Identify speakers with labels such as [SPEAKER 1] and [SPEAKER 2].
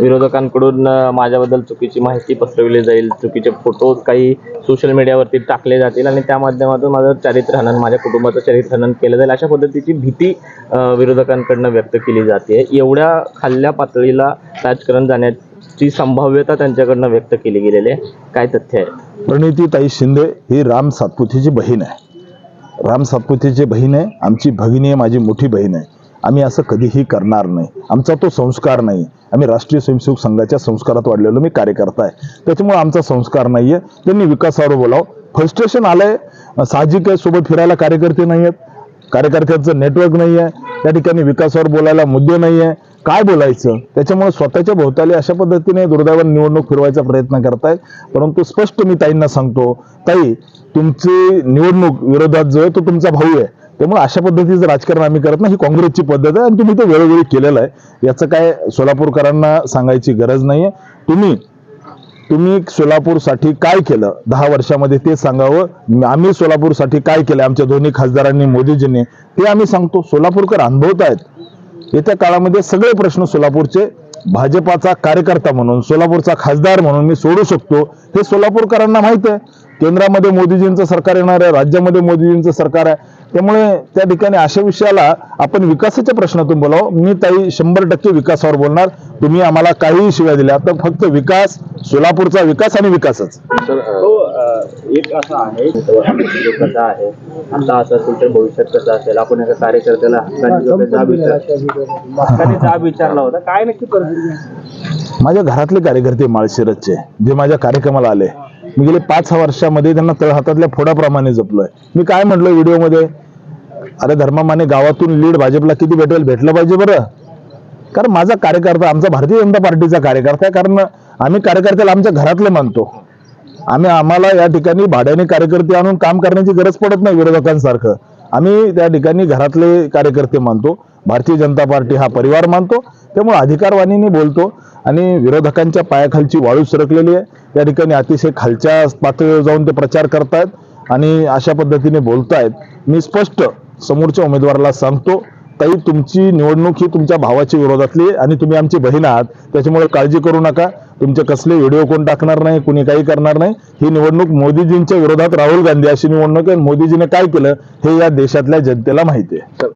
[SPEAKER 1] विरोधकांकडून माझ्याबद्दल चुकीची माहिती पसरवली जाईल चुकीचे फोटो काही सोशल मीडियावरती टाकले जातील आणि त्या माध्यमातून माझं चारित्र्य माझ्या कुटुंबाचं चारित्र्य हनन केलं जाईल अशा पद्धतीची भीती विरोधकांकडनं व्यक्त केली जाते. एवढ्या खाल्ल्या पातळीला राजकारण जाण्याची संभाव्यता त्यांच्याकडनं व्यक्त केली गेलेली आहे. काय तथ्य आहे?
[SPEAKER 2] प्रणितीताई शिंदे ही राम सातपुतीची बहीण आहे. राम सातपुतीची बहीण आहे. आमची भगिनी आहे माझी मोठी बहीण आहे. आम्ही असं कधीही करणार नाही. आमचा तो संस्कार नाही. आम्ही राष्ट्रीय स्वयंसेवक संघाच्या संस्कारात वाढलेलो मी कार्यकर्ता आहे. त्याच्यामुळे आमचा संस्कार नाही आहे त्यांनी विकासावर बोलावं. फ्रस्ट्रेशन आलंय. साहजिक आहे सोबत फिरायला कार्यकर्ते नाही आहेत कार्यकर्त्यांचं नेटवर्क नाही आहे त्या ठिकाणी विकासावर बोलायला मुद्दे नाही आहे काय बोलायचं? त्याच्यामुळे स्वतःच्या भोवताली अशा पद्धतीने दुर्दैवाने निवडणूक फिरवायचा प्रयत्न करतायत. परंतु स्पष्ट मी ताईंना सांगतो ताई तुमची निवडणूक विरोधात जो आहे तो तुमचा भाऊ आहे. त्यामुळे अशा पद्धतीचं राजकारण आम्ही करत नाही. ही काँग्रेसची पद्धत आहे आणि तुम्ही ते वेळोवेळी केलेलं आहे. याचं काय सोलापूरकरांना सांगायची गरज नाहीये. तुम्ही तुम्ही सोलापूरसाठी काय केलं? दहा वर्षामध्ये ते सांगावं. आम्ही सोलापूरसाठी काय केलं? आमच्या दोन्ही खासदारांनी मोदीजींनी ते आम्ही सांगतो. सोलापूरकर अनुभवत आहेत. येत्या काळामध्ये सगळे प्रश्न सोलापूरचे. भाजपाचा कार्यकर्ता म्हणून सोलापूरचा खासदार म्हणून मी सोडू शकतो. हे सोलापूरकरांना माहीत आहे. केंद्रामध्ये मोदीजींचं सरकार येणार आहे राज्यामध्ये मोदीजींचं सरकार आहे. त्यामुळे त्या ठिकाणी अशा विषयाला आपण विकासाच्या प्रश्नातून बोलावं. मी ताई शंभर टक्के विकासावर बोलणार. तुम्ही आम्हाला काहीही शिवाय दिल्या. तर फक्त विकास सोलापूरचा विकास आणि विकासच.
[SPEAKER 1] तो एक असा आहे कसा आहे आता असं असेल तर भविष्यात कसं असेल? आपण एका कार्यकर्त्याला जाब विचारला होता काय नक्की?
[SPEAKER 2] माझ्या घरातले कार्यकर्ते माळशिरसचे जे माझ्या कार्यक्रमाला आले. मी गेले पाच वर्षामध्ये त्यांना तळहातातल्या फोडाप्रमाणे जपलोय. मी काय म्हटलं व्हिडिओमध्ये? अरे धर्मामाने गावातून लीड भाजपला किती भेटेल भेटलं पाहिजे बरं. कारण माझा कार्यकर्ता आमचा भारतीय जनता पार्टीचा कार्यकर्ता आहे कारण आम्ही कार्यकर्त्याला आमच्या घरातले मानतो. आम्ही आम्हाला या ठिकाणी भाड्याने कार्यकर्ते आणून काम करण्याची गरज पडत नाही विरोधकांसारखं. आम्ही त्या ठिकाणी घरातले कार्यकर्ते मानतो. भारतीय जनता पार्टी हा परिवार मानतो. त्यामुळे अधिकारवाणीने बोलतो. आणि विरोधकांच्या पायाखालची वाळू सरकलेली आहे. त्या ठिकाणी अतिशय खालच्या पातळीवर जाऊन ते प्रचार करतायत आणि अशा पद्धतीने बोलतायत. मी स्पष्ट समोरच्या उमेदवाराला सांगतो ताई तुमची निवडणूक ही तुमच्या भावाच्या विरोधातली आहे आणि तुम्ही आमची बहीण आहात. त्याच्यामुळे काळजी करू नका. तुमचे कसले व्हिडिओ कोण टाकणार नाही कुणी काही करणार नाही. ही निवडणूक मोदीजींच्या विरोधात राहुल गांधी अशी निवडणूक आहे. मोदीजीने काय केलं हे या देशातल्या जनतेला माहिती आहे.